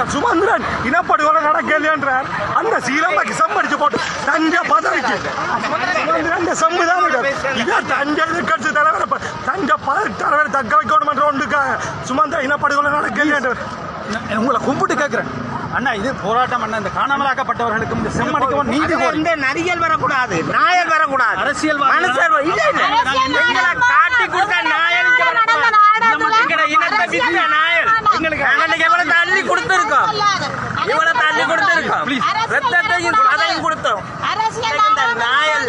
துரோகியன் சுமந்திரன் இனப்படுகொலை நடக்கலையன்றார் அந்த சீலம்பாக்கு சம்படிச்சு போட்டு தஞ்ச பதவிக்கு. சுமந்திரன் இந்த சம்விதானம் இதை தஞ்ச எதிர்கட்சி தலைவர் தஞ்ச பதவி தலைவர் தக்க வைக்கணும் என்ற ஒன்றுக்காக சுமந்திர இனப்படுகொலை நடக்கலையன்றார் உங்களை கும்பிட்டு கேட்கிறேன். அண்ணா இது போராட்டம் அண்ணா. இந்த காணாமலாக்கப்பட்டவர்களுக்கும் இந்த செம்மடிக்கவும் நீதி இந்த நரிகள் வரக்கூடாது நாயல் வரக்கூடாது. அரசியல்வாதி- மனுஷர் இல்ல இல்ல எங்களை காட்டி கொடுத்த நாயல் இங்க வரக்கூடாது. எங்கட இனத்தை வித்த நாயல் நாங்க எவ்வளவு தள்ளி இவ்வளவு தள்ளி கொடுத்திருக்கோம் ரத்தத்தையும் அதையும் கொடுத்தோம் நாயல்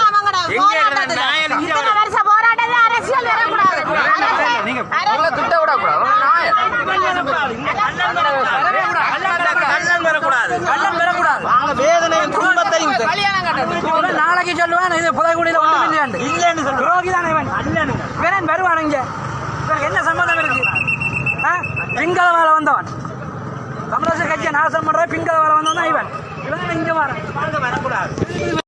எங்க நாயல் நீங்க வரக்கூடாது வேதனையும் துன்பத்தையும் நாளைக்கு சொல்லுவான் இது புதைக்குடியில ஒன்றும் இல்லையாண்டு இல்லன்னு தானே இவன் இவன் வருவான் இங்க என்ன சம்பந்தம் இருக்கு வேலை வந்தவன் தமிழக கட்சியை நாசம் பண்ற பிங்கள வேலை வந்தவன் இவன். இவன் இங்க வரான் வரக்கூடாது.